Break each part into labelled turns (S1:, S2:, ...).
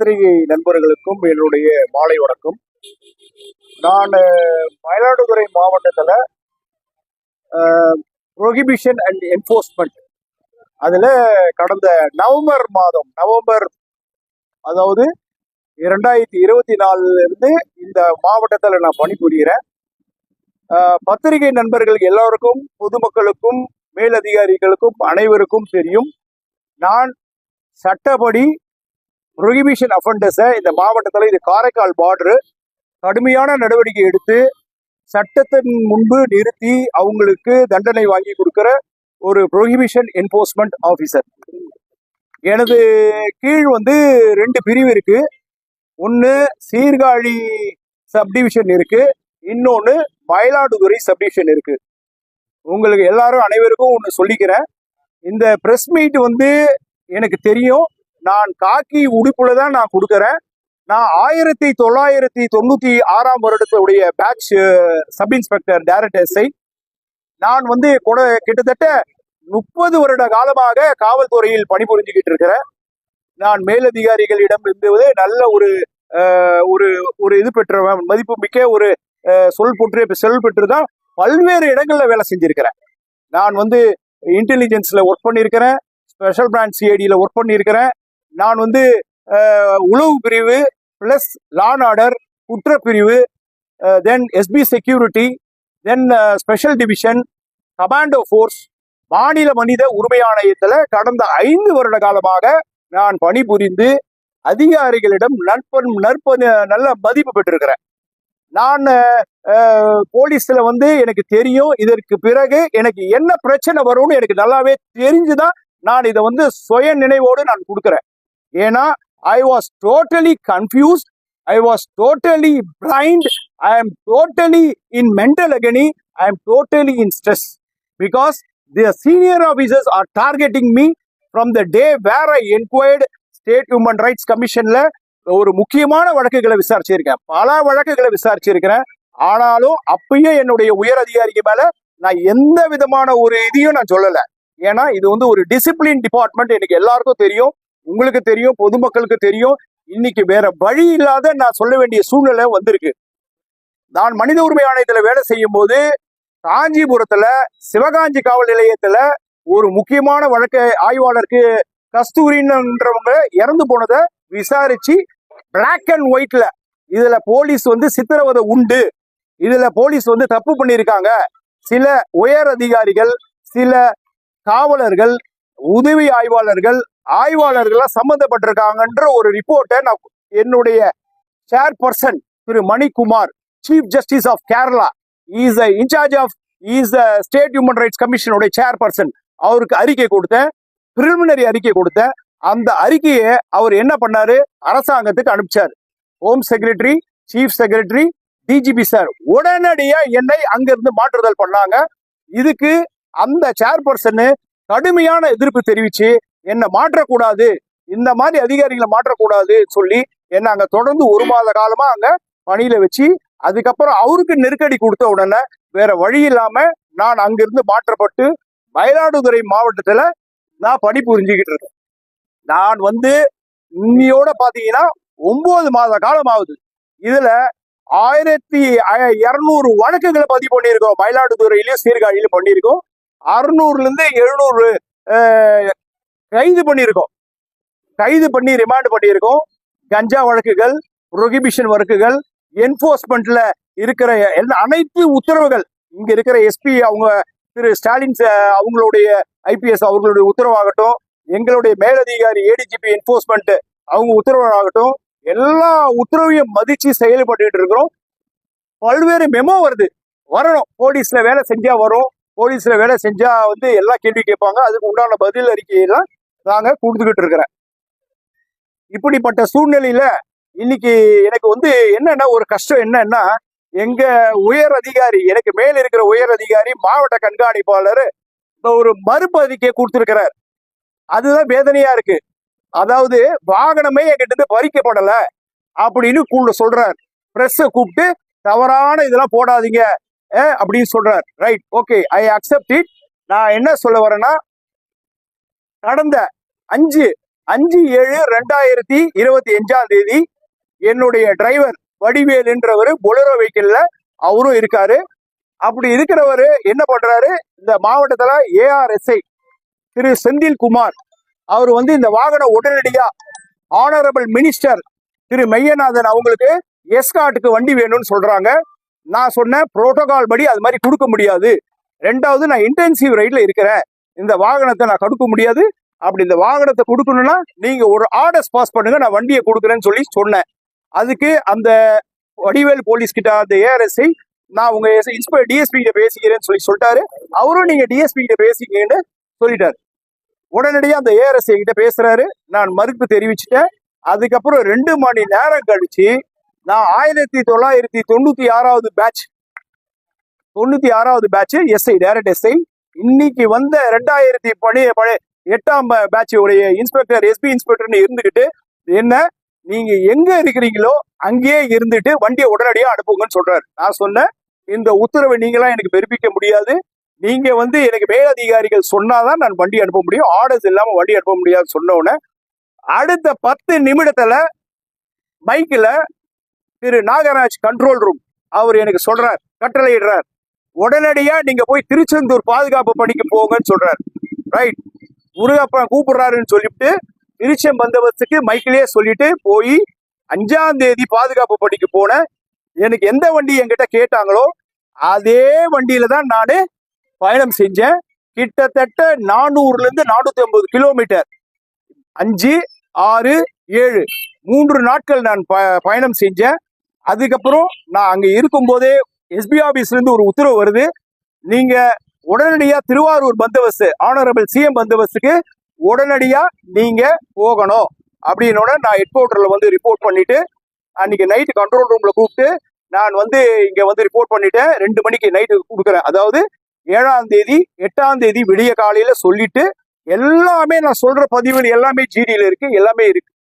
S1: பத்திரிகை நண்பர்களுக்கும் என்னுடைய மாலை வணக்கம். நான் மயிலாடுதுறை மாவட்டத்தில் ப்ரொஹிபிஷன் அண்ட் என்ஃபோர்ஸ்மெண்ட் அதில் கடந்த நவம்பர் மாதம் நவம்பர் அதாவது இரண்டாயிரத்தி இருபத்தி நாலுலேருந்து இந்த மாவட்டத்தில் நான் பணிபுரிகிறேன் பத்திரிகை நண்பர்கள் எல்லோருக்கும் பொதுமக்களுக்கும் மேலதிகாரிகளுக்கும் அனைவருக்கும் தெரியும். நான் சட்டப்படி ப்ரொஹிபிஷன் அஃபண்டஸை இந்த மாவட்டத்தில் இது காரைக்கால் பார்டரு கடுமையான நடவடிக்கை எடுத்து சட்டத்தின் முன்பு நிறுத்தி அவங்களுக்கு தண்டனை வாங்கி கொடுக்கிற ஒரு ப்ரொஹிபிஷன் என்போர்ஸ்மெண்ட் ஆஃபீஸர் எனது கீழ் வந்து ரெண்டு பிரிவு இருக்கு. ஒன்று சீர்காழி சப்டிவிஷன் இருக்கு. இன்னொன்று மயிலாடுதுறை சப்டிவிஷன் இருக்கு. உங்களுக்கு எல்லாரும் அனைவருக்கும் ஒன்று சொல்லிக்கிறேன். இந்த ப்ரெஸ் மீட் வந்து எனக்கு தெரியும். நான் காக்கி உடுப்புல தான் நான் கொடுக்குறேன். நான் ஆயிரத்தி தொள்ளாயிரத்தி தொண்ணூத்தி ஆறாம் வருடத்துடைய batch sub inspector director SI நான் வந்து கூட கிட்டத்தட்ட முப்பது வருட காலமாக காவல்துறையில் பணிபுரிஞ்சுக்கிட்டு இருக்கிறேன். நான் மேலதிகாரிகளிடம் இருந்து நல்ல ஒரு ஒரு ஒரு இது பெற்றவன் மதிப்பு மிக்க ஒரு சொல் புற்று செல் பெற்று தான் பல்வேறு இடங்கள்ல வேலை செஞ்சிருக்கிறேன். நான் வந்து இன்டெலிஜென்ஸ்ல ஒர்க் பண்ணியிருக்கிறேன் ஸ்பெஷல் பிரான்ச் ஏடியில் ஒர்க் பண்ணியிருக்கிறேன் நான் வந்து உளவு பிரிவு ப்ளஸ் லான் ஆர்டர் குற்றப்பிரிவு then SP security then special division commando force மாநில மனித உரிமை ஆணையத்தில் கடந்த ஐந்து வருட காலமாக நான் பணிபுரிந்து அதிகாரிகளிடம் நற்பன் நற்ப நல்ல மதிப்பு பெற்றிருக்கிறேன். நான் போலீஸில் வந்து எனக்கு தெரியும் இதற்கு பிறகு எனக்கு என்ன பிரச்சனை வரும்னு எனக்கு நல்லாவே தெரிஞ்சுதான் நான் இதை வந்து சுய நினைவோடு நான் கொடுக்குறேன். ஏன்னா I was totally confused I was totally blind I am totally in mental agony I am totally in stress because the senior officers are targeting me from the day where I enquired state human rights கமிஷன்ல ஒரு முக்கியமான வழக்குகளை விசாரிச்சிருக்கேன். பல வழக்குகளை விசாரிச்சிருக்கிறேன். ஆனாலும் அப்பயும் என்னுடைய உயர் அதிகாரிக்கு மேல நான் எந்த விதமான ஒரு இதையும் நான் சொல்லலை. ஏன்னா இது வந்து ஒரு டிசிப்ளின் டிபார்ட்மெண்ட் எனக்கு எல்லாருக்கும் தெரியும். உங்களுக்கு தெரியும் பொதுமக்களுக்கு தெரியும். இன்னைக்கு வேற வழி இல்லாத நான் சொல்ல வேண்டிய சூழ்நிலை வந்திருக்கு. நான் மனித உரிமை ஆணையத்துல வேலை செய்யும் போது காஞ்சிபுரத்துல சிவகாஞ்சி காவல் நிலையத்துல ஒரு முக்கியமான வழக்கு ஆய்வாளருக்கு கஸ்தூரின்றவங்க இறந்து போனதை விசாரிச்சு பிளாக் அண்ட் ஒயிட்ல இதுல போலீஸ் வந்து சித்திரவதை உண்டு. இதுல போலீஸ் வந்து தப்பு பண்ணியிருக்காங்க. சில உயர் அதிகாரிகள் சில காவலர்கள் உதவி ஆய்வாளர்கள் ஆய்வாளர்கள்லாம் சம்பந்தப்பட்டிருக்காங்கன்ற ஒரு ரிப்போர்ட்டை நான் என்னுடைய chairperson Thiru Manikumar chief justice of Kerala is incharge of is a state human rights கமிஷனுடைய chairperson அவருக்கு அறிக்கை கொடுத்தேன். பிரிலிமினரி அறிக்கை கொடுத்தேன். அந்த அறிக்கையை அவர் என்ன பண்ணாரு? அரசாங்கத்துக்கு அனுப்பிச்சார். Home secretary chief secretary DGP sir உடனடியா என்னை அங்கிருந்து மாற்றுதல் பண்ணாங்க. இதுக்கு அந்த சேர்பர்சன் கடுமையான எதிர்ப்பு தெரிவிச்சு என்னை மாற்றக்கூடாது இந்த மாதிரி அதிகாரிகளை மாற்றக்கூடாது சொல்லி என்னை அங்க தொடர்ந்து ஒரு மாத காலமா அங்க பணியில வச்சு அதுக்கப்புறம் அவருக்கு நெருக்கடி கொடுத்த உடனே வேற வழி இல்லாம நான் அங்கிருந்து மாற்றப்பட்டு மயிலாடுதுறை மாவட்டத்துல நான் பணி புரிஞ்சுக்கிட்டு இருக்கேன். நான் வந்து இன்னியோட பாத்தீங்கன்னா ஒன்பது மாத காலம் ஆகுது இதுல ஆயிரத்தி இரநூறு வழக்குகளை பதிவு பண்ணியிருக்கோம். மயிலாடுதுறையிலயும் சீர்காழியிலும் பண்ணியிருக்கோம். அறுநூறுல இருந்து எழுநூறு கைது பண்ணியிருக்கோம். கைது பண்ணி ரிமாண்ட் பண்ணியிருக்கோம். கஞ்சா வழக்குகள் ப்ரொஹிபிஷன் வழக்குகள் என்போர்ஸ்மெண்ட்ல இருக்கிற எல்லா அனைத்து உத்தரவுகள் இங்க இருக்கிற எஸ்பி அவங்க திரு ஸ்டாலின் அவங்களுடைய ஐபிஎஸ் அவர்களுடைய உத்தரவாகட்டும் எங்களுடைய மேலதிகாரி ஏடிஜிபி என்போர்ஸ்மெண்ட் அவங்க உத்தரவாகட்டும் எல்லா உத்தரவையும் மதிச்சு செயல்பட்டு இருக்கிறோம். பல்வேறு மெமோ வருது. வரணும். போலீஸ்ல வேலை செஞ்சா வரும். போலீஸ்ல வேலை செஞ்சா வந்து எல்லா கேள்வி கேட்பாங்க. அதுக்கு உண்டான பதில் அறிக்கையெல்லாம் தாங்க கொடுத்துக்கிட்டு இருக்கிறேன். இப்படிப்பட்ட சூழ்நிலையில இன்னைக்கு எனக்கு வந்து என்னன்னா ஒரு கஷ்டம் என்னன்னா எங்க உயர் அதிகாரி எனக்கு மேல இருக்கிற உயர் அதிகாரி மாவட்ட கண்காணிப்பாளர் இந்த ஒரு மறுப்பு அறிக்கையை அதுதான் வேதனையா இருக்கு. அதாவது வாகனமே என்கிட்ட இருந்து பறிக்கப்படல அப்படின்னு கூட சொல்றார். பிரஸ் கூப்பிட்டு தவறான இதெல்லாம் போடாதீங்க அப்படின்னு சொல்றார். Right okay I accept it நான் என்ன சொல்ல வரேன்னா கடந்த அஞ்சு அஞ்சு ஏழு ரெண்டாயிரத்தி இருபத்தி அஞ்சாம் தேதி என்னுடைய டிரைவர் வடிவேலுன்றவர் பொலரோ வெஹிக்கிள்ல அவரும் இருக்காரு. அப்படி இருக்கிறவரு என்ன பண்றாரு? இந்த மாவட்டத்துல ஏஆர்எஸ்ஐ திரு செந்தில் குமார். அவர் வந்து இந்த வாகனம் உடனடியா ஆனரபிள் மினிஸ்டர் திரு மெய்யநாதன் அவங்களுக்கு எஸ்காட்டுக்கு வண்டி வேணும்னு சொல்றாங்க. நான் சொன்னேன் புரோட்டோகால் படி அது மாதிரி கொடுக்க முடியாது. ரெண்டாவது நான் இன்டென்சிவ் ரைட்ல இருக்கிறேன். இந்த வாகனத்தை நான் கொடுக்க முடியாது. அப்படி இந்த வாகனத்தை கொடுக்கணும்னா நீங்க ஒரு ஆர்டர்ஸ் பாஸ் பண்ணுங்க நான் வண்டியை கொடுக்குறேன்னு சொல்லி சொன்னேன். அதுக்கு அந்த வடிவேல் போலீஸ் கிட்ட அந்த ஏஆர்எஸ்ஐ நான் உங்க இன்ஸ்பெக்டர் டிஎஸ்பி கிட்ட பேசிக்கிறேன்னு சொல்லி சொல்லிட்டாரு. அவரும் நீங்க டிஎஸ்பி கிட்ட பேசிக்கங்கன்னு சொல்லிட்டாரு. உடனடியாக அந்த ஏஆர்எஸ்ஐ கிட்ட பேசுறாரு. நான் மறுப்பு தெரிவிச்சுட்டேன். அதுக்கப்புறம் ரெண்டு மணி நேரம் கழிச்சு நான் ஆயிரத்தி தொள்ளாயிரத்தி தொண்ணூத்தி ஆறாவது பேட்ச் தொண்ணூத்தி ஆறாவது பேட்ச் எஸ்ஐ டைரக்ட் எஸ்ஐ இன்னைக்கு வந்த ரெண்டாயிரத்தி பழைய பழைய எட்டாம் பேட்ச் உடைய இன்ஸ்பெக்டர் எஸ்பி இன்ஸ்பெக்டர்னு இருந்துகிட்டு என்ன நீங்க எங்க இருக்கிறீங்களோ அங்கேயே இருந்துட்டு வண்டியை உடனடியா அனுப்புங்கன்னு சொல்றாரு. நான் சொன்னேன் இந்த உத்தரவை நீங்களாம் எனக்கு பெருப்பிக்க முடியாது. நீங்க வந்து எனக்கு மேலதிகாரிகள் சொன்னாதான் நான் வண்டி அனுப்ப முடியும். ஆர்டர்ஸ் இல்லாம வண்டி அனுப்ப முடியாது சொன்ன அடுத்த பத்து நிமிடத்துல மைக்ல திரு நாகராஜ் கண்ட்ரோல் ரூம் அவர் எனக்கு சொல்றார் கட்டளையிடுறார். உடனடியா நீங்க போய் திருச்செந்தூர் பாதுகாப்பு பணிக்கு போங்கன்னு சொல்றாரு. ரைட் முருகப்பன் கூப்பிடுறாருன்னு சொல்லிட்டு திருச்சம் பந்தவத்துக்கு மைக்கிலேயே சொல்லிட்டு போய் அஞ்சாம் தேதி பாதுகாப்பு பணிக்கு போனேன் எனக்கு எந்த வண்டி என்கிட்ட கேட்டாங்களோ அதே வண்டியில தான் நான் பயணம் செஞ்சேன். கிட்டத்தட்ட நானூறுல இருந்து நானூத்தி ஐம்பது கிலோமீட்டர். அஞ்சு ஆறு ஏழு மூன்று நாட்கள் நான் ப- பயணம் செஞ்சேன். அதுக்கப்புறம் நான் அங்க இருக்கும்போதே எஸ்பி ஆபீஸ்லேருந்து ஒரு உத்தரவு வருது. நீங்கள் உடனடியாக திருவாரூர் பந்தோபஸ்து ஆனரபிள் சிஎம் பந்தோபஸ்துக்கு உடனடியாக நீங்கள் போகணும். அப்படின்னோட நான் ஹெட் வந்து ரிப்போர்ட் பண்ணிவிட்டு அன்னைக்கு நைட்டு கண்ட்ரோல் ரூமில் கூப்பிட்டு நான் வந்து இங்கே வந்து ரிப்போர்ட் பண்ணிட்டேன். ரெண்டு மணிக்கு நைட்டு கொடுக்குறேன். அதாவது ஏழாம் தேதி எட்டாம் தேதி விடிய காலையில் சொல்லிட்டு எல்லாமே நான் சொல்கிற பதிவுகள் எல்லாமே ஜிடியில் இருக்குது எல்லாமே இருக்குது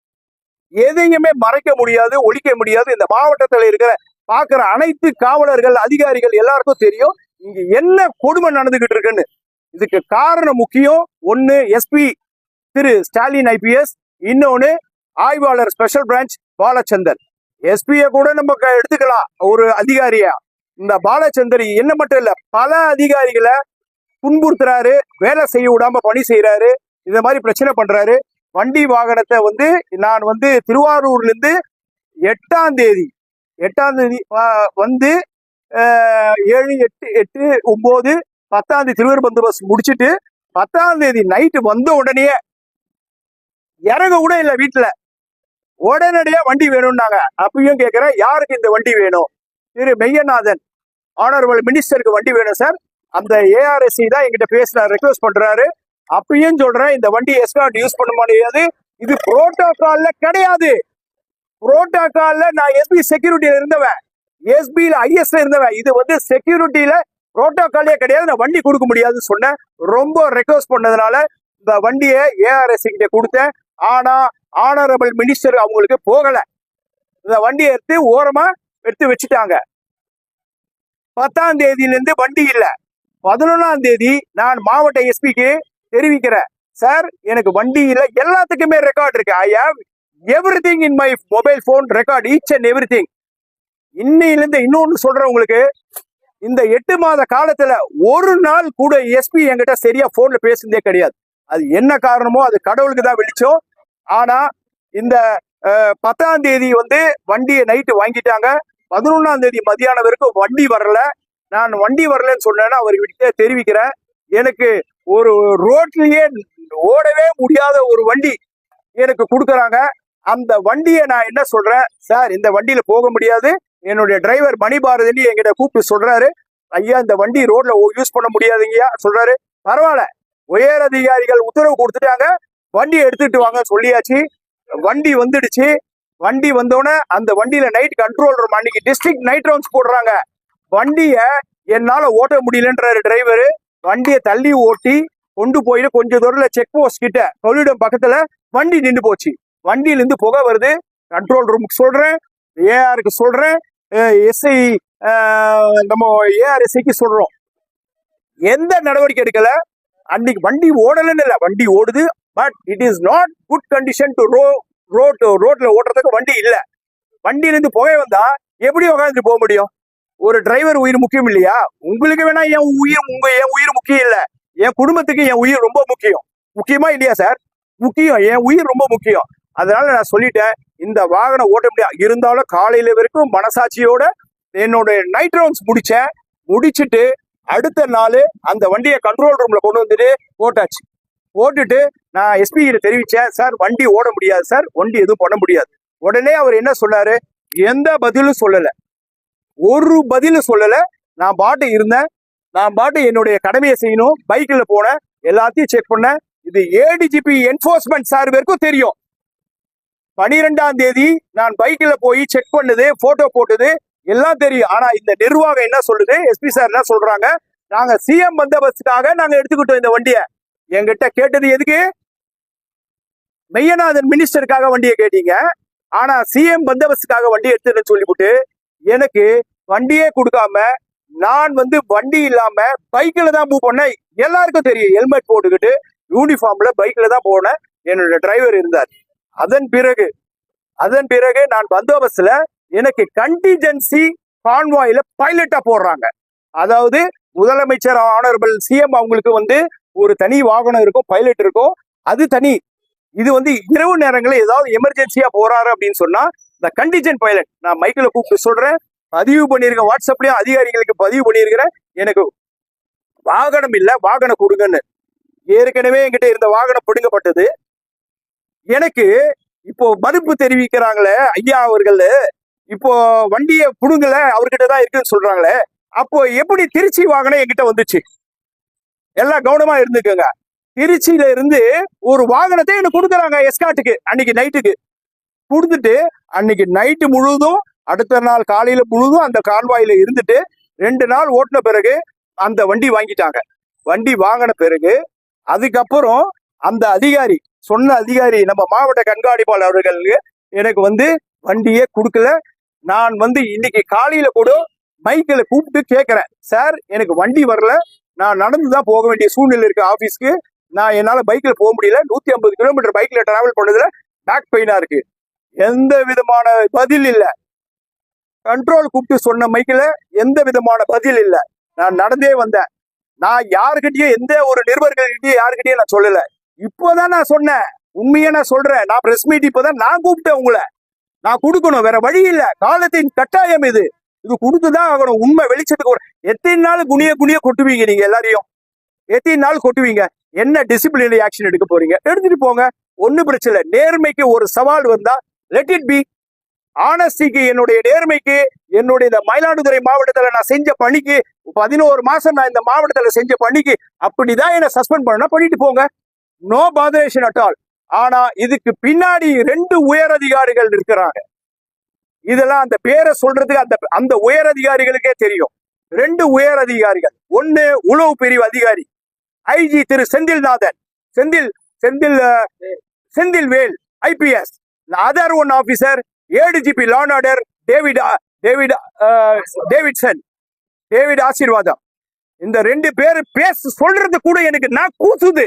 S1: எதையுமே மறைக்க முடியாது ஒழிக்க முடியாது. இந்த மாவட்டத்தில் இருக்கிற பாக்குற அனைத்து காவலர்கள் அதிகாரிகள் எல்லாருக்கும் தெரியும் இங்க என்ன கொடுமை நடந்துகிட்டு இருக்குன்னு. இதுக்கு காரணம் முக்கியம். ஒன்னு எஸ்பி திரு ஸ்டாலின் ஐபிஎஸ் இன்னொன்னு ஆய்வாளர் ஸ்பெஷல் பிரான்ச் பாலச்சந்தர். எஸ்பியை கூட நம்ம எடுத்துக்கலாம். ஒரு அதிகாரியா. இந்த பாலச்சந்தர் என்ன மட்டும் இல்ல பல அதிகாரிகளை துன்புறுத்துறாரு வேலை செய்ய விடாம பணி செய்யறாரு இந்த மாதிரி பிரச்சனை பண்றாரு. வண்டி வாகனத்தை வந்து நான் வந்து திருவாரூர்ல இருந்து எட்டாம் தேதி எட்டாம் தேதி வந்து ஏழு எட்டு எட்டு ஒம்பது பத்தாம் தேதி திருவாரூர் பந்தோபஸ்து முடிச்சுட்டு பத்தாம் தேதி நைட்டு வந்த உடனே இறங்க கூட இல்லை வீட்டில் உடனடியாக வண்டி வேணும்னாங்க. அப்பயும் கேட்குறேன் யாருக்கு இந்த வண்டி வேணும்? திரு மெய்யநாதன் ஆனரபிள் மினிஸ்டருக்கு வண்டி வேணும் சார். அந்த ஏஆர்எஸ்சி தான் எங்கிட்ட பேசுற ரெக்வஸ்ட் பண்றாரு. அப்பயும் சொல்றேன் இந்த வண்டி எஸ்கார்ட் யூஸ் பண்ண முடியாது இது புரோட்டோகால்ல கிடையாது. புரோட்டோகால்ல நான் எஸ்பி செக்யூரிட்டியில இருந்தவன். எஸ்பியில ஐஎஸ்ல இருந்தவன். இது வந்து செக்யூரிட்டியில புரோட்டோகாலே கிடையாது. நான் வண்டி கொடுக்க முடியாதுன்னு சொன்னேன். ரொம்ப ரெக்வஸ்ட் பண்ணதுனால இந்த வண்டியை ஏஆர்எஸ் கிட்ட கொடுத்தேன். ஆனா ஆனரபிள் மினிஸ்டர் அவங்களுக்கு போகல. இந்த வண்டியை எடுத்து ஓரமா எடுத்து வச்சுட்டாங்க. பத்தாம் தேதியிலிருந்து வண்டி இல்லை. பதினொன்னாம் தேதி நான் மாவட்ட எஸ்பிக்கு தெரிவிக்கிறேன். சார் எனக்கு வண்டி இல்லை. எல்லாத்துக்குமே ரெக்கார்ட் இருக்கு. I have everything in my mobile phone record each and every thing இன்னொன்று இருந்து சொல்றேன் உங்களுக்கு. இந்த எட்டு மாத காலத்துல ஒரு நாள் கூட எஸ்பி என்கிட்ட சரியா போன்ல பேசுனதே கிடையாது. அது என்ன காரணமோ அது கடவுளுக்கு தான் வெளிச்சம். ஆனா இந்த பத்தாம் தேதி வந்து வண்டியை நைட்டு வாங்கிட்டாங்க. பதினொன்னாம் தேதி மதியானம் வரைக்கும் வண்டி வரல. நான் வண்டி வரலன்னு சொன்னேன்னா அவர்கிட்ட தெரிவிக்கிறேன். எனக்கு ஒரு ரோட்லயே ஓடவே முடியாத ஒரு வண்டி எனக்கு கொடுக்குறாங்க. அந்த வண்டியை நான் என்ன சொல்றேன்? சார் இந்த வண்டியில போக முடியாது. என்னுடைய டிரைவர் மணிபாரதினி என்கிட்ட கூப்பிட்டு சொல்றாரு. ஐயா இந்த வண்டி ரோட்ல யூஸ் பண்ண முடியாதுங்கய்யா சொல்றாரு. பரவாயில்ல. உயர் அதிகாரிகள் உத்தரவு கொடுத்துட்டாங்க. வண்டியை எடுத்துட்டு வாங்க சொல்லியாச்சு. வண்டி வந்துடுச்சு. வண்டி வந்தோடனே அந்த வண்டியில நைட் கண்ட்ரோல் ரூம் அன்னைக்கு டிஸ்ட்ரிக்ட் நைட் ரவுண்ட்ஸ் போடுறாங்க. வண்டிய என்னால ஓட்ட முடியலன்றாரு டிரைவர் வண்டியை தள்ளி ஓட்டி கொண்டு போயிட்டு கொஞ்ச தூரத்துல செக் போஸ்ட் கிட்ட கொள்ளிடம் பக்கத்துல வண்டி நின்று போச்சு. வண்டியிலிருந்து புகை வருது. கண்ட்ரோல் ரூமுக்கு சொல்கிறேன் ஏஆருக்கு சொல்கிறேன் எஸ்ஐ நம்ம ஏஆர்எஸ்ஐக்கு சொல்கிறோம் எந்த நடவடிக்கை எடுக்கல? அன்னைக்கு வண்டி ஓடலன்னு இல்லை. வண்டி ஓடுது. But it is not good condition to row road ரோட்ல ஓட்டுறதுக்கு வண்டி இல்லை. வண்டியிலேருந்து புகை வந்தா எப்படி உட்காந்துட்டு போக முடியும்? ஒரு டிரைவர் உயிர் முக்கியம் இல்லையா? உங்களுக்கு வேணா என் உயிர் உங்க என் உயிர் முக்கியம் இல்லை. என் குடும்பத்துக்கு என் உயிர் ரொம்ப முக்கியம். முக்கியமா இல்லையா சார் முக்கியம். என் உயிர் ரொம்ப முக்கியம். அதனால நான் சொல்லிட்டேன் இந்த வாகனம் ஓட்ட முடியாது. இருந்தாலும் காலையில வரைக்கும் மனசாட்சியோட என்னோட நைட் ரவுண்ட்ஸ் முடிச்சேன். முடிச்சிட்டு அடுத்த நாள் அந்த வண்டியை கண்ட்ரோல் ரூம்ல கொண்டு வந்துட்டு போட்டாச்சு போட்டுட்டு நான் எஸ்பி கிட்ட தெரிவிச்சேன் சார் வண்டி ஓட முடியாது சார். வண்டி எதுவும் பண்ண முடியாது. உடனே அவர் என்ன சொன்னாரு? எந்த பதிலும் சொல்லலை. ஒரு பதிலும் சொல்லலை. நான் பாட்டு இருந்தேன். நான் பாட்டு என்னுடைய கடமையை செய்யணும். பைக்கில் போனேன். எல்லாத்தையும் செக் பண்ணேன். இது ஏடிஜிபி என்போர்ஸ்மெண்ட் சார் வரைக்கும் தெரியும். பனிரெண்டாம் தேதி நான் பைக்ல போய் செக் பண்ணுது போட்டோ போட்டது எல்லாம் தெரியும். ஆனா இந்த நிர்வாகம் என்ன சொல்லுது? எஸ்பி சார் என்ன சொல்றாங்க? நாங்க சிஎம் பந்தோபஸ்துக்காக நாங்க எடுத்துக்கிட்டோம் இந்த வண்டியை. எங்கிட்ட கேட்டது எதுக்கு? மெய்யநாதன் மினிஸ்டருக்காக வண்டியை கேட்டீங்க. ஆனா சிஎம் பந்தோபஸ்துக்காக வண்டி எடுத்துன்னு சொல்லிவிட்டு எனக்கு வண்டியே கொடுக்காம நான் வந்து வண்டி இல்லாம பைக்கில் தான் மூவ் பண்ணேன். எல்லாருக்கும் தெரியும். ஹெல்மெட் போட்டுக்கிட்டு யூனிஃபார்ம்ல பைக்கில் தான் போனேன். என்னோட டிரைவர் இருந்தார். அதன் பிறகு அதன் பிறகு நான் பந்தோபஸ்துல எனக்கு கண்டிஜென்சி கான்வாயில பைலட்டா போடுறாங்க. அதாவது முதலமைச்சர் ஆனரபிள் சிஎம் அவங்களுக்கு வந்து ஒரு தனி வாகனம் இருக்கும் பைலட் இருக்கும். அது தனி. இது வந்து இரவு நேரங்களில் ஏதாவது எமர்ஜென்சியா போறாரு அப்படின்னு சொன்னா இந்த கண்டிஜென்ட் பைலட் நான் மைக்கில் கூப்பிட்டு சொல்றேன். பதிவு பண்ணியிருக்கேன் வாட்ஸ்அப்லயும் அதிகாரிகளுக்கு பதிவு பண்ணியிருக்கிறேன் எனக்கு வாகனம் இல்லை வாகனம் கொடுங்கன்னு. ஏற்கனவே என்கிட்ட இருந்த வாகனம் பிடுங்கப்பட்டது. எனக்கு இப்போ மறுப்பு தெரிவிக்கிறாங்களே ஐயா அவர்கள் இப்போ வண்டியை புடுங்கல அவர்கிட்ட தான் இருக்குன்னு சொல்றாங்களே அப்போ எப்படி திருச்சி வாகனம் என்கிட்ட வந்துச்சு? எல்லாம் கவனமா இருந்துக்கோங்க. திருச்சியில இருந்து ஒரு வாகனத்தை எனக்கு கொடுக்குறாங்க எஸ்காட்டுக்கு அன்னைக்கு நைட்டுக்கு கொடுத்துட்டு அன்னைக்கு நைட்டு முழுதும் அடுத்த நாள் காலையில முழுதும் அந்த கால்வாயில இருந்துட்டு ரெண்டு நாள் ஓட்டின பிறகு அந்த வண்டி வாங்கிட்டாங்க. வண்டி வாங்கின பிறகு அதுக்கப்புறம் அந்த அதிகாரி சொன்ன அதிகாரி நம்ம மாவட்ட கண்காணிப்பாளர் அவர்களுக்கு எனக்கு வந்து வண்டியே கொடுக்கல. நான் வந்து இன்னைக்கு காலையில கூட மைக்கில் கூப்பிட்டு கேட்குறேன் சார் எனக்கு வண்டி வரல. நான் நடந்து தான் போக வேண்டிய சூழ்நிலை இருக்கு ஆபீஸ்க்கு. நான் என்னால பைக்ல போக முடியல. நூத்தி ஐம்பது கிலோமீட்டர் பைக்ல டிராவல் பண்ணதுல பேக் பெயினா இருக்கு. எந்த விதமான பதில் இல்ல. கண்ட்ரோல் கூப்பிட்டு சொன்ன மைக்கில் எந்த விதமான பதில் இல்ல. நான் நடந்தே வந்தேன். நான் யாருக்கிட்டயும் எந்த ஒரு நிருபர்கள்கிட்டயும் யாருக்கிட்டயும் நான் சொல்லலை. இப்போதான் நான் சொன்னேன். உண்மையை நான் சொல்றேன். நான் பிரஸ் மீட் இப்போதான் நான் கூப்பிட்டேன் உங்களை. நான் கொடுக்கணும். வேற வழி இல்ல. காலத்தின் கட்டாயம் இது. இது கொடுத்துதான் ஆகணும். உண்மை வெளிச்சத்துக்கு எத்தனை நாள் குனிய குனிய கொட்டுவீங்க நீங்க எல்லாரையும்? எத்தனை நாள் கொட்டுவீங்க? என்ன டிசிப்ளினரி ஆக்ஷன் எடுக்க போறீங்க? எடுத்துட்டு போங்க. ஒன்னும் பிரச்சனை இல்லை. நேர்மைக்கு ஒரு சவால் வந்தா லெட் இட் பி ஆனஸ்டிக்கு என்னுடைய நேர்மைக்கு என்னுடைய இந்த மயிலாடுதுறை மாவட்டத்துல நான் செஞ்ச பணிக்கு பதினோரு மாசம் நான் இந்த மாவட்டத்துல செஞ்ச பணிக்கு அப்படிதான் என்ன சஸ்பெண்ட் பண்ணா பண்ணிட்டு போங்க. நோ பாதரேஷன் அட் ஆல் ஆனா இதுக்கு பின்னாடி ரெண்டு உயர் அதிகாரிகள் இருக்கிறாங்க இதெல்லாம் அந்த பேரை சொல்றதுக்கு அந்த அந்த உயர் அதிகாரிகளுக்கே தெரியும். ரெண்டு உயர் அதிகாரிகள் ஒன்னு உளவு பிரிவு அதிகாரி. IG Thiru Senthilnathan. Senthil Senthil Senthil Vel IPS other one officer ADGP law and order David David Davidson David Asirvatham. இந்த ரெண்டு பேர் பேச சொல்றது கூட எனக்கு நான் கூசுது.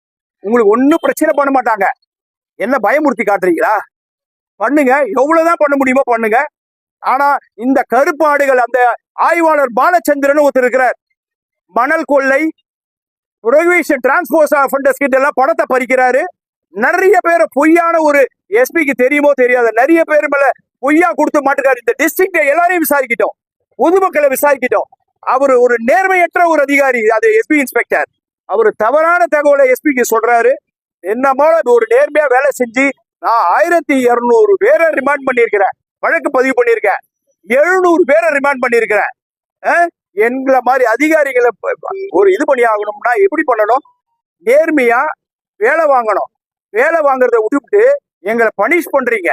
S1: உங்களுக்கு ஒன்றும் பிரச்சனை பண்ண மாட்டாங்க. என்ன பயமுறுத்தி காட்டுறீங்களா? பண்ணுங்க. எவ்வளவுதான் பண்ண முடியுமோ பண்ணுங்க. ஆனா இந்த கருப்பாடுகள் அந்த ஆய்வாளர் பாலச்சந்திரன் ஒருத்தர் இருக்கிறார். மணல் கொள்ளை ப்ரொவிஷன் டிரான்ஸ்போர்ட் ஃபண்டஸ் கிட்ட எல்லாம் பணத்தை பறிக்கிறாரு. நிறைய பேரை பொய்யான ஒரு எஸ்பிக்கு தெரியுமோ தெரியாது நிறைய பேர் மேல பொய்யா கொடுத்து மாட்டுக்காரு இந்த டிஸ்ட்ரிக்ட எல்லாரையும் விசாரிக்கிட்டோம். பொதுமக்களை விசாரிக்கிட்டோம். அவர் ஒரு நேர்மையற்ற ஒரு அதிகாரி அது எஸ்பி இன்ஸ்பெக்டர் அவர் தவறான தகவலை எஸ்பிக்கு சொல்றாரு. என்னமோ ஒரு நேர்மையா வேலை செஞ்சு நான் ஆயிரத்தி இருநூறு பேரை ரிமாண்ட் பண்ணியிருக்கிறேன். வழக்கு பதிவு பண்ணியிருக்கேன். எழுநூறு பேரை ரிமாண்ட் பண்ணியிருக்கிறேன். எங்களை மாதிரி அதிகாரிகளை ஒரு இது பண்ணி ஆகணும்னா எப்படி பண்ணணும்? நேர்மையா வேலை வாங்கணும். வேலை வாங்குறத விட்டுவிட்டு எங்களை பனிஷ் பண்றீங்க.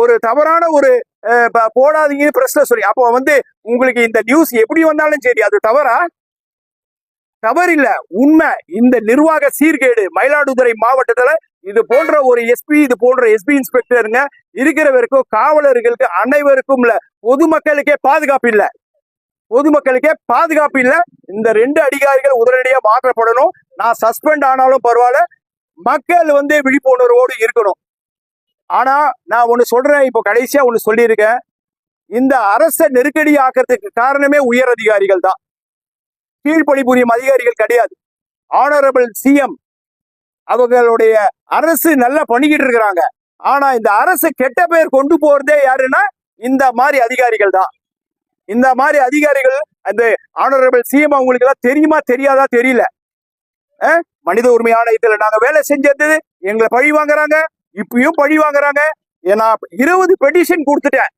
S1: ஒரு தவறான ஒரு அஹ், போடாதீங்க பிரஸ்ல சொல்லி. அப்போ வந்து உங்களுக்கு இந்த நியூஸ் எப்படி வந்தாலும் சரி அது தவறா? தவறு உண்மை. இந்த நிர்வாக சீர்கேடு மயிலாடுதுறை மாவட்டத்துல இது போன்ற ஒரு எஸ்பி இது போன்ற எஸ்பி இன்ஸ்பெக்டருங்க இருக்கிறவருக்கும் காவலர்களுக்கு அனைவருக்கும் இல்ல. பொதுமக்களுக்கே பாதுகாப்பு இல்ல. பொதுமக்களுக்கே பாதுகாப்பு இல்ல. இந்த ரெண்டு அதிகாரிகள் உடனடியா மாற்றப்படணும். நான் சஸ்பெண்ட் ஆனாலும் பரவாயில்ல. மக்கள் வந்து விழிப்புணர்வோடு இருக்கணும். ஆனா நான் ஒண்ணு சொல்றேன். இப்போ கடைசியா ஒண்ணு சொல்லியிருக்கேன். இந்த அரசை நெருக்கடி ஆக்கிறதுக்கு காரணமே உயர் அதிகாரிகள் தான். கீழ்ப்பணிபுரியும் அதிகாரிகள் கிடையாது. ஆனரபிள் சிஎம் அவங்களுடைய அரசு நல்லா பண்ணிக்கிட்டு இருக்கிறாங்க. ஆனா இந்த அரசு கெட்ட பேர் கொண்டு போறதே யாருன்னா இந்த மாதிரி அதிகாரிகள் தான். இந்த மாதிரி அதிகாரிகள் அந்த ஆனரபிள் சிஎம் அவங்களுக்கு எல்லாம் தெரியுமா தெரியாதா தெரியல. அஹ்? மனித உரிமை ஆணையத்துல நாங்க வேலை செஞ்சது எங்களை பழி வாங்குறாங்க இப்பயும் பழி வாங்குறாங்க. ஏன்னா இருபது பெட்டிஷன் கொடுத்துட்டேன்.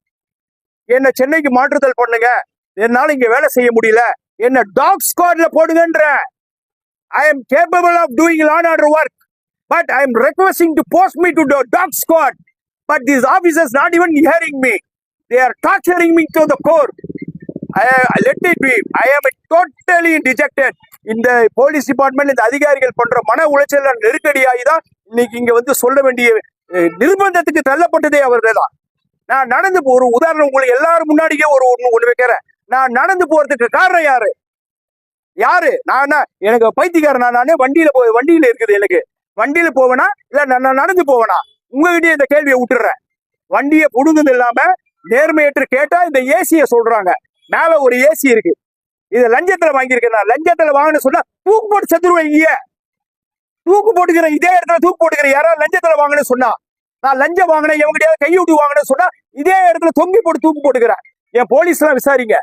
S1: என்ன சென்னைக்கு மாற்றுதல் பண்ணுங்க. என்னால இங்க வேலை செய்ய முடியல. என்ன டாக் ஸ்குவாட்ல போடுங்கன்ற. I am capable of doing law and order work but I am requesting to post me to dog squad but this officers not even hearing me they are torturing me to the core let it be I am totally dejected இந்த police department இந்த அதிகாரிகள் பண்ற மன உளைச்சல் நெருக்கடியாகி தான் இன்னைக்கு இங்க வந்து சொல்ல வேண்டிய நிர்பந்தத்துக்கு தள்ளப்பட்டதே அவர்கள் தான் நான் நடந்து ஒரு உதாரணம் உங்களுக்கு எல்லாரும் முன்னாடியே ஒரு ஒன்று ஒன்று வைக்கிறேன். நான் நடந்து போறதுக்கு காரணம் யாரு? யாரு? நான். எனக்கு எனக்கு பைத்தியக்காரனா நானே வண்டியில போ வண்டியில இருக்குது எனக்கு. வண்டியில போவேனா? இல்ல நான் நான் நடந்து போவேனா? உங்ககிட்டயே இந்த கேள்வியை விட்டுறேன். வண்டியை புடுங்குது இல்லாம நேர்மையற்று கேட்டா இந்த ஏசிய சொல்றாங்க. மேல ஒரு ஏசி இருக்கு. இது லஞ்சத்துல வாங்கியிருக்கேன் நான். லஞ்சத்துல வாங்கினு சொன்னா தூக்கு போட்டு செத்துருவேன் இங்க தூக்கு போட்டுக்கிறேன் இதே இடத்துல தூக்கு போட்டுக்கிறேன் யாராவது லஞ்சத்துல வாங்கினு சொன்னா நான் லஞ்சம் வாங்கினேன் எவங்கிட்டயாவது கையூட்டி வாங்கினேன்னு சொன்னா இதே இடத்துல தொங்கி போட்டு தூக்கு போட்டுக்கிறேன். என் போலீஸ் எல்லாம் விசாரிங்க.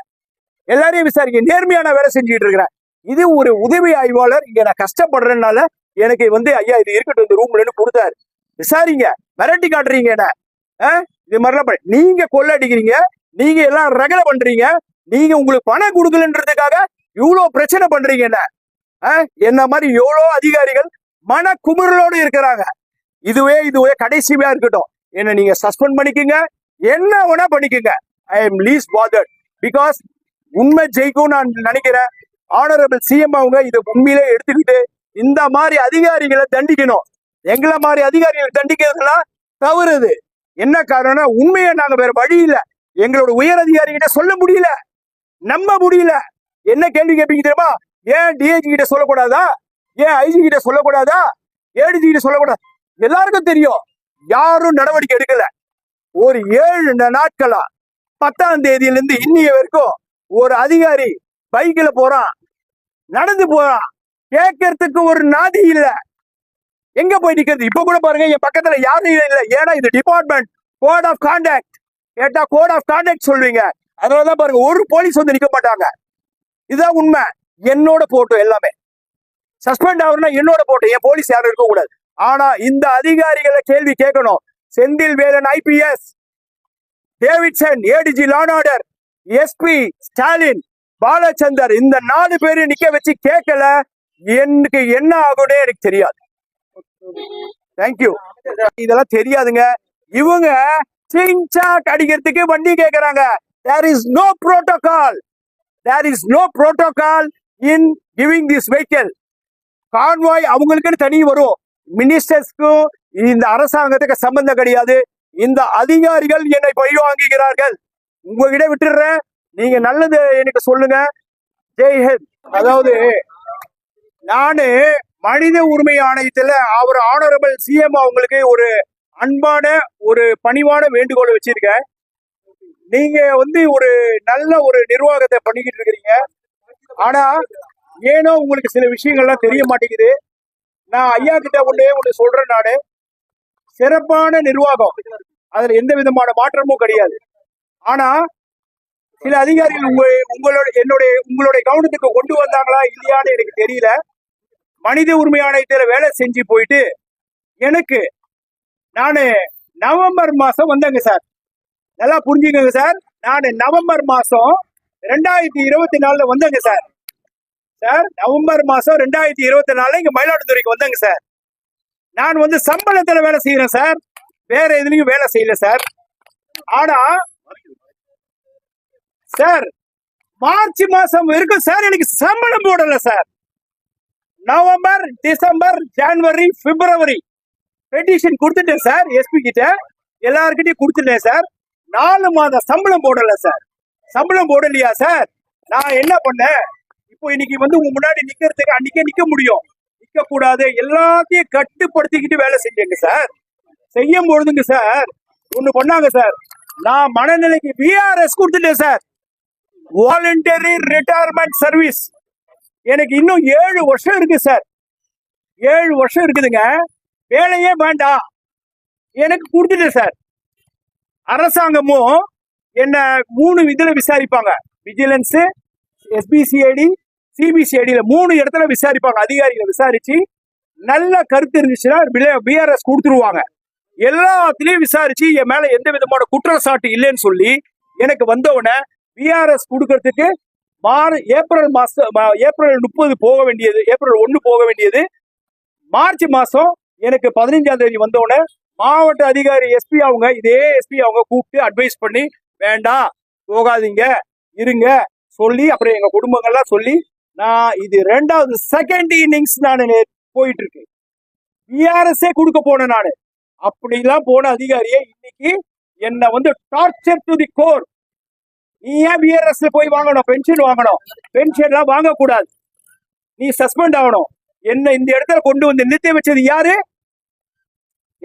S1: எல்லாரையும் விசாரிக்க நேர்மையான வேலை செஞ்சுட்டு இருக்கிறேன். இது ஒரு உதவி ஆய்வாளர். இங்க நான் கஷ்டப்படுறேன்னால எனக்கு வந்து ஐயா இது இருக்கட்டும் இந்த ரூம்ல கொடுத்தாரு. விசாரிங்க. மிரட்டி காட்டுறீங்க என்ன. இது மாதிரிலாம் பண்ண- நீங்க கொள்ளடிக்கிறீங்க. நீங்க எல்லாம் ரகலை பண்றீங்க. நீங்க உங்களுக்கு பணம் கொடுக்கலன்றதுக்காக இவ்வளவு பிரச்சனை பண்றீங்க என்ன. என்ன மாதிரி எவ்வளோ அதிகாரிகள் மன குமுறலோடு இருக்கிறாங்க. இதுவே இதுவே கடைசியா இருக்கட்டும். என்ன நீங்க சஸ்பெண்ட் பண்ணிக்கங்க. என்ன வேணா பண்ணிக்கோங்க. I am least bothered because உண்மை ஜெயிக்கும் நான் நினைக்கிறேன். ஆனரபிள் சிஎம் அவங்க இதை உண்மையிலே எடுத்துக்கிட்டு இந்த மாதிரி அதிகாரிகளை தண்டிக்கணும். எங்களை மாதிரி அதிகாரிகளை தண்டிக்கிறதுனா தவறுது. என்ன காரணம் உண்மையை நாங்க வேற வழி இல்லை. எங்களோட உயர் அதிகாரிகிட்ட சொல்ல முடியல. நம்ப முடியல. என்ன கேள்வி கேட்பீங்க தெரியுமா? ஏன் டிஐஜி கிட்ட சொல்லக்கூடாதா? ஏன் ஐஜி கிட்ட சொல்லக்கூடாதா? ஏடிஜி கிட்ட சொல்லக்கூடாது? எல்லாருக்கும் தெரியும். யாரும் நடவடிக்கை எடுக்கல. ஒரு ஏழு நாட்களா பத்தாம் தேதியிலிருந்து இன்னைய வரைக்கும் ஒரு அதிகாரி பைக்கில் போறான். நடந்து போறான். கேட்கறதுக்கு ஒரு நாதி இல்லை. எங்க போய் நிக்கிறது? இப்ப கூட பாருங்க என் பக்கத்துல யாரும் இல்லை. ஏன்னா இது டிபார்ட்மெண்ட் கோட் ஆஃப் கான்டாக்ட் கேட்டா கோட் ஆஃப் கான்டாக்ட் சொல்வீங்க அதனாலதான் பாருங்க ஒரு போலீஸ் வந்து நிக்க மாட்டாங்க. இதுதான் உண்மை. என்னோட போட்டோ எல்லாமே. சஸ்பெண்ட் ஆகுறதுனா என்னோட போட்டோ என் போலீஸ் யாரும் இருக்க கூடாது. ஆனா இந்த அதிகாரிகளை கேள்வி கேட்கணும். Senthil Velan IPS Davidson ADG law and order SP Stalin Balachander இந்த நாலு பேரும் நிக்க வச்சு கேட்கல எனக்கு என்ன ஆகுனே எனக்கு தெரியாது. தேங்க்யூ இதெல்லாம் தெரியாதுங்க. இவங்க சிங்சாக் அடிக்கிறதுக்கு வண்டி கேட்கறாங்க there is no protocol there is no protocol in giving this vehicle convoy அவங்களுக்குன்னு தனி வரும். மினிஸ்டர்ஸ்க்கும் இந்த அரசாங்கத்துக்கு சம்பந்தம் கிடையாது. இந்த அதிகாரிகள் என்னை பழி வாங்குகிறார்கள். உங்ககிட்ட விட்டுடுறேன். நீங்க நல்லது எனக்கு சொல்லுங்க. ஹெத் அதாவது நானு மனித உரிமை ஆணையத்துல அவர் ஆனரபிள் சிஎம் அவங்களுக்கு ஒரு அன்பான ஒரு பணிவான வேண்டுகோளை வச்சிருக்கேன். நீங்க வந்து ஒரு நல்ல ஒரு நிர்வாகத்தை பண்ணிக்கிட்டு இருக்கிறீங்க. ஆனா ஏனோ உங்களுக்கு சில விஷயங்கள்லாம் தெரிய மாட்டேங்குது. நான் ஐயா கிட்ட ஒண்ணே ஒண்ணு சொல்றேன் நானு. சிறப்பான நிர்வாகம். அதுல எந்த விதமான மாற்றமும் கிடையாது. ஆனா சில அதிகாரிகள் உங்க உங்களோட என்னுடைய உங்களுடைய கவனத்துக்கு கொண்டு வந்தாங்களா இல்லையான்னு எனக்கு தெரியல. மனித உரிமை ஆணையத்தில் வேலை செஞ்சு போயிட்டு எனக்கு நான் நவம்பர் மாதம் வந்தேங்க சார். நல்லா புரிஞ்சுக்கோங்க சார். நான் நவம்பர் மாதம் ரெண்டாயிரத்தி இருபத்தி நாலுல வந்தேங்க சார். சார் நவம்பர் மாதம் ரெண்டாயிரத்தி இருபத்தி நாலில் இங்கே மயிலாடுதுறைக்கு வந்தேங்க சார். நான் வந்து சம்பளத்தில் வேலை செய்கிறேன் சார். வேற எதுலேயும் வேலை செய்யல சார். ஆனால் சார் மார்ச் மாசம் வரைக்கும் சார் எனக்கு சம்பளம் போடல சார். நவம்பர் டிசம்பர் ஜனவரி பிப்ரவரி. பெட்டிஷன் கொடுத்துட்டேன் சார் எஸ்பி கிட்ட. எல்லாருக்கிட்டையும் கொடுத்துட்டேன் சார். நாலு மாதம் சம்பளம் போடல சார். சம்பளம் போடலையா சார்? நான் என்ன பண்ணேன்? இப்போ இன்னைக்கு வந்து உங்க முன்னாடி நிக்கிறதுக்கு அன்னைக்கே நிக்க முடியும். நிக்க கூடாது எல்லாத்தையும் கட்டுப்படுத்திக்கிட்டு வேலை செஞ்சேங்க சார். செய்யும் பொழுதுங்க சார் ஒண்ணு பண்ணாங்க சார். நான் மனநிலைக்கு விஆர்எஸ் கொடுத்துட்டேன் சார் வாலண்டரி ரிட்டையர்மெண்ட் சர்வீஸ் எனக்கு இன்னும் ஏழு வருஷம் இருக்கு சார் ஏழு வருஷம் இருக்குதுங்க. வேலையே வேண்டாம். எனக்கு கொடுத்துட்டேன் சார் அரசாங்கமும் என்ன மூணு இதில் விசாரிப்பாங்க. விஜிலன்ஸு எஸ்பிசிஐடி சிபிசிஐடியில் மூணு இடத்துல விசாரிப்பாங்க. அதிகாரிகளை விசாரிச்சு நல்ல கருத்து இருந்துச்சுன்னா பிஆர்எஸ் கொடுத்துருவாங்க. எல்லாத்திலையும் விசாரிச்சு என் மேல எந்த விதமான குற்றச்சாட்டு இல்லைன்னு சொல்லி எனக்கு வந்தவன பிஆர்எஸ் கொடுக்கறதுக்கு மார் ஏப்ரல் மாசம் ஏப்ரல் முப்பது போக வேண்டியது ஏப்ரல் ஒன்று போக வேண்டியது. மார்ச் மாசம் எனக்கு பதினஞ்சாம் தேதி வந்தவுடனே மாவட்ட அதிகாரி எஸ்பி அவங்க இதே எஸ்பி அவங்க கூப்பிட்டு அட்வைஸ் பண்ணி வேண்டாம் போகாதீங்க இருங்க சொல்லி அப்புறம் எங்க குடும்பங்கள்லாம் சொல்லி நான் இது ரெண்டாவது செகண்ட் இன்னிங்ஸ் நான் போயிட்டு இருக்கு விஆர்எஸ்ஸே கொடுக்க போனேன் நான். அப்படிலாம் போன அதிகாரியே இன்னைக்கு என்ன வந்து டார்ச்சர் டு தி கோர் நீ ஏன் பிஆர்எஸ்ல போய் வாங்கணும்? பென்ஷன் வாங்கணும். பென்ஷன்லாம் வாங்கக்கூடாது. நீ சஸ்பெண்ட் ஆகணும். என்ன இந்த இடத்துல கொண்டு வந்து நிறுத்தி வச்சது யாரு?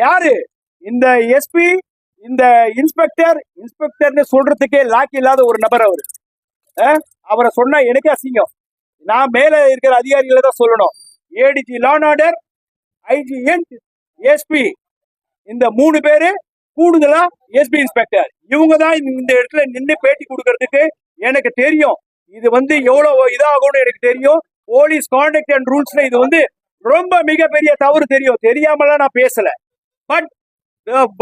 S1: யாரு? இந்த எஸ்பி இந்த இன்ஸ்பெக்டர் இன்ஸ்பெக்டர்னு சொல்றதுக்கே லாக் இல்லாத ஒரு நபர் அவரு. அவரை சொன்னா எனக்கு அசிங்கம். நான் மேல இருக்கிற அதிகாரிகளை தான் சொல்லணும். ADG law and order IG SP இந்த மூணு பேரு கூடுதலா எஸ்பி இன்ஸ்பெக்டர் இவங்க தான் இந்த இடத்துல நின்று பேட்டி கொடுக்கறதுக்கு எனக்கு தெரியும் இது வந்து எவ்வளவு இதாகும்னு எனக்கு தெரியும் போலீஸ் கான்டாக்ட் அண்ட் ரூல்ஸ்ல இது வந்து ரொம்ப மிகப்பெரிய தவறு தெரியும் தெரியாமலாம் நான் பேசல but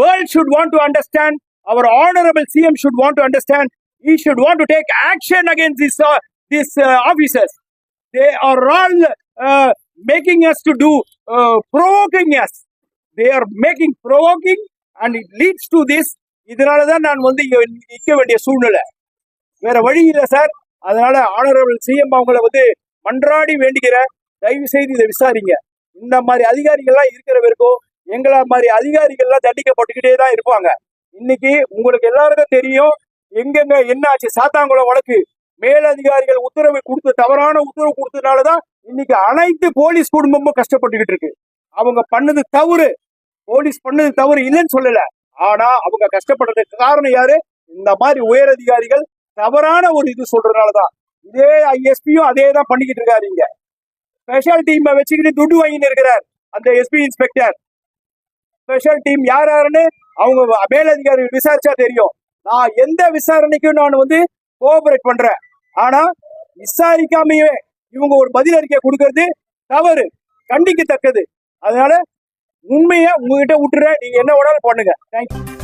S1: world should want to understand our honourable CM should want to understand he should want to take action against these this officers they are all making all to do us to. They are making provoking and it leads to this இதனால தான் நான் வந்து இங்கே நிற்க வேண்டிய சூழ்நிலை. வேற வழி இல்லை சார் அதனால ஆனரபிள் சிஎம் அவங்கள வந்து மன்றாடி வேண்டுகிற தயவு செய்து இதை விசாரிங்க. இந்த மாதிரி அதிகாரிகள்லாம் இருக்கிற வரைக்கும் எங்களை மாதிரி அதிகாரிகள்லாம் தண்டிக்கப்பட்டுக்கிட்டே தான் இருப்பாங்க. இன்னைக்கு உங்களுக்கு எல்லாருக்கும் தெரியும் எங்கெங்க என்ன ஆச்சு? சாத்தாங்குளம் வழக்கு. மேலதிகாரிகள் உத்தரவு கொடுத்து தவறான உத்தரவு கொடுத்ததுனாலதான் இன்னைக்கு அனைத்து போலீஸ் குடும்பமும் கஷ்டப்பட்டுக்கிட்டு இருக்கு. அவங்க பண்ணது தவறு. போலீஸ் பண்ணது தவறு இல்லைன்னு சொல்லல. ஆனா அவங்க கஷ்டப்படுறதுக்கு காரணம் யாரு? இந்த மாதிரி உயர் அதிகாரிகள் தவறான ஒரு இது சொல்றதுனாலதான். இதே ஐஎஸ்பியும் அதே தான் பண்ணிக்கிட்டு இருக்காரு இங்க ஸ்பெஷல் டீமை வச்சுக்கிட்டு துட்டு வாங்கிட்டு இருக்கிறார் அந்த எஸ்பி இன்ஸ்பெக்டர் ஸ்பெஷல் டீம் யார் யாருன்னு அவங்க மேலதிகாரி விசாரிச்சா தெரியும். நான் எந்த விசாரணைக்கும் நான் வந்து கோஆபரேட் பண்றேன். ஆனா விசாரிக்காமையே இவங்க ஒரு பதில் அறிக்கை கொடுக்கறது தவறு கண்டிக்கத்தக்கது. அதனால உண்மையை உங்ககிட்ட விட்டுற நீங்க என்ன வேணாலும் பண்ணுங்க. தேங்க்யூ